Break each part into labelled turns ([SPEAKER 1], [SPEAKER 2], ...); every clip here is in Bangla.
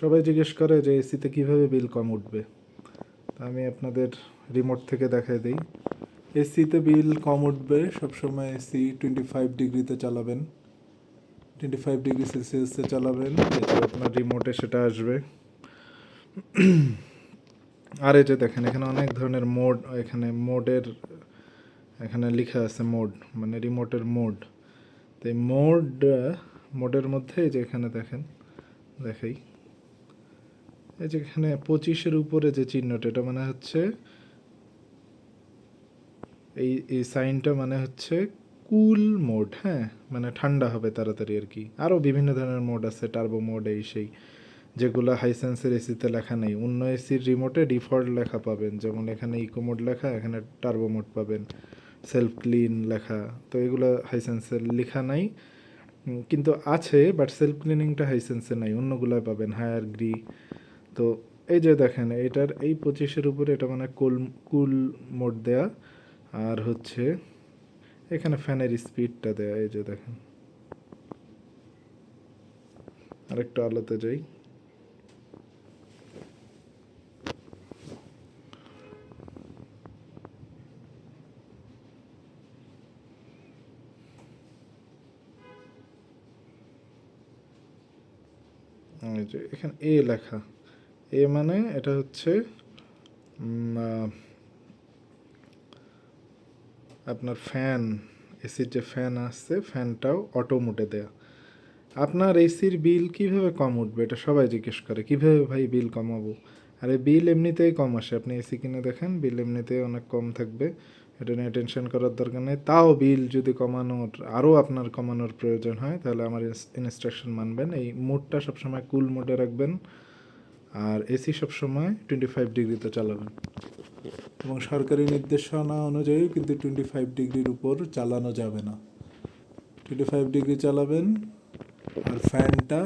[SPEAKER 1] সবাই জিজ্ঞেস করে যে এসিতে কীভাবে বিল কম উঠবে। তা আমি আপনাদের রিমোট থেকে দেখাই দিই। এসিতে বিল কম উঠবে, সবসময় এসি টোয়েন্টি ফাইভ ডিগ্রিতে চালাবেন। টোয়েন্টি ফাইভ ডিগ্রি সেলসিয়াসে চালাবেন আপনার রিমোটে সেটা আসবে। আর এই যে দেখেন, এখানে অনেক ধরনের মোড এখানে মোডের এখানে লেখা আছে মোড মানে রিমোটের মোড তো এই মোড মোডের মধ্যে যে এখানে দেখেন, দেখাই। এই যে এখানে পঁচিশের উপরে যে চিহ্নটা, এটা মানে হচ্ছে এই এই সাইনটা মানে হচ্ছে কুল মোড হ্যাঁ? মানে ঠান্ডা হবে তাড়াতাড়ি আর কি। আরও বিভিন্ন ধরনের মোড আছে টার্বো মোড এই সেই, যেগুলো হাইসেন্সের এসিতে লেখা নেই। অন্য এসির রিমোটে ডিফল্ট লেখা পাবেন, যেমন এখানে ইকো মোড লেখা, এখানে টার্বো মোড পাবেন। সেলফ ক্লিন লেখা, তো এগুলো হাইসেন্সের লেখা নাই। কিন্তু আছে বাট সেলফ ক্লিনিংটা হাইসেন্সে নাই। অন্যগুলোয় পাবেন হায়ার গ্রি তো এই যে দেখেন, এটার এই পঁচিশের উপরে এটা মানে কুল কুল মোড দেয়া, আর হচ্ছে এখানে ফ্যানের স্পিডটা দেয়া, এই যে দেখেন। আরেকটু আলোতে যাই। এখানে এ লেখা। এ মানে এটা হচ্ছে আপনার ফ্যান এসির যে ফ্যান আসছে ফ্যানটাও অটো মোডে দেয়া। আপনার এসির বিল কীভাবে কম উঠবে? এটা সবাই জিজ্ঞেস করে, কীভাবে ভাই বিল কমাবো? আরে বিল এমনিতেই কম আসে। আপনি এসি কিনে দেখেন বিল এমনিতেই অনেক কম থাকবে। এটা নিয়ে টেনশন করার দরকার নেই। তাও বিল যদি কমানোর, আরও আপনার কমানোর প্রয়োজন হয়, তাহলে আমার ইনস্ট্রাকশন মানবেন। এই মোডটা সবসময় কুল মোডে রাখবেন। আর এসি সবসময় টোয়েন্টি ফাইভ ডিগ্রিতে চালাবেন এবং সরকারি নির্দেশনা অনুযায়ী কিন্তু টোয়েন্টি ফাইভ ডিগ্রির উপর চালানো যাবে না। টোয়েন্টি ফাইভ ডিগ্রি চালাবেন আর ফ্যানটা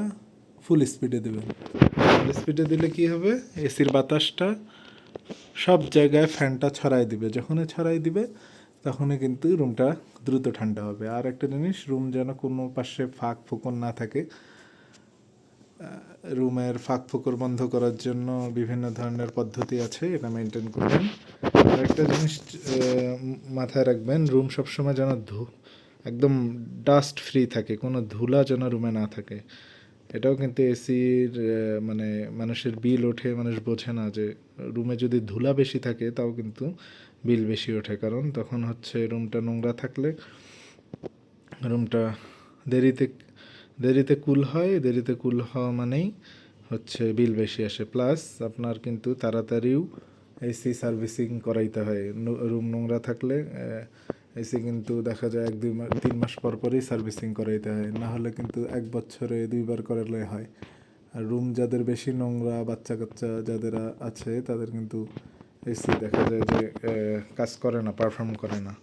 [SPEAKER 1] ফুল স্পিডে দেবেন। ফুল স্পিডে দিলে কি হবে? এসির বাতাসটা সব জায়গায় ফ্যানটা ছড়াই দিবে। যখনই ছড়াই দিবে, তখনই কিন্তু রুমটা দ্রুত ঠান্ডা হবে। আর একটা জিনিস রুম যেন কোনো পাশে ফাঁক ফোকর না থাকে রুমের ফাঁক ফোকর বন্ধ করার জন্য বিভিন্ন ধরনের পদ্ধতি আছে, এটা মেনটেন করবেন। একটা জিনিস মাথায় রাখবেন, রুম সবসময় যেন ধু, একদম ডাস্ট ফ্রি থাকে, কোনো ধুলা যেন রুমে না থাকে। এটাও কিন্তু এসির মানে মানুষের বিল ওঠে, মানুষ বোঝে না যে রুমে যদি ধুলা বেশি থাকে, তাও কিন্তু বিল বেশি ওঠে। কারণ তখন হচ্ছে রুমটা নোংরা থাকলে, রুমটা দেরিতে দেরিতে কুল হয়, দেরিতে কুল হওয়া মানেই হচ্ছে বিল বেশি আসে। প্লাস আপনার কিন্তু তাড়াতাড়িও এসি সার্ভিসিং করাইতে হয়। রুম নোংরা থাকলে এসি কিন্তু দেখা যায় এক, দুই মাস তিন মাস পর পরই সার্ভিসিং করাইতে হয়। না হলে কিন্তু এক বছরে দুইবার করলে হয়। আর রুম যাদের বেশি নোংরা বাচ্চা কাচ্চা যাদের আছে, তাদের কিন্তু এসি দেখা যায় যে কাজ করে না, পারফর্ম করে না।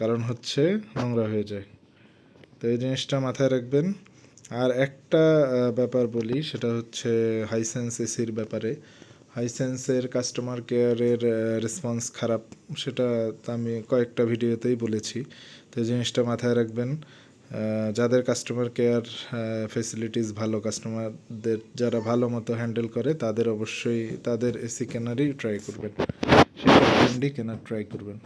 [SPEAKER 1] কারণ হচ্ছে নোংরা হয়ে যায়। তো এই জিনিসটা মাথায় রাখবেন। আর একটা ব্যাপার বলি, সেটা হচ্ছে হাইসেন্স এসির ব্যাপারে। হাইসেন্সের কাস্টমার কেয়ারের রেসপন্স খারাপ, সেটা আমি কয়েকটা ভিডিওতেই বলেছি। তো জিনিসটা মাথায় রাখবেন। যাদের কাস্টমার কেয়ার ফেসিলিটিস ভালো কাস্টমারদের যারা ভালো মতো হ্যান্ডেল করে, তাদের অবশ্যই তাদের এসি কেনারই ট্রাই করবেন। সেটা ব্র্যান্ডই কেনার ট্রাই করবেন।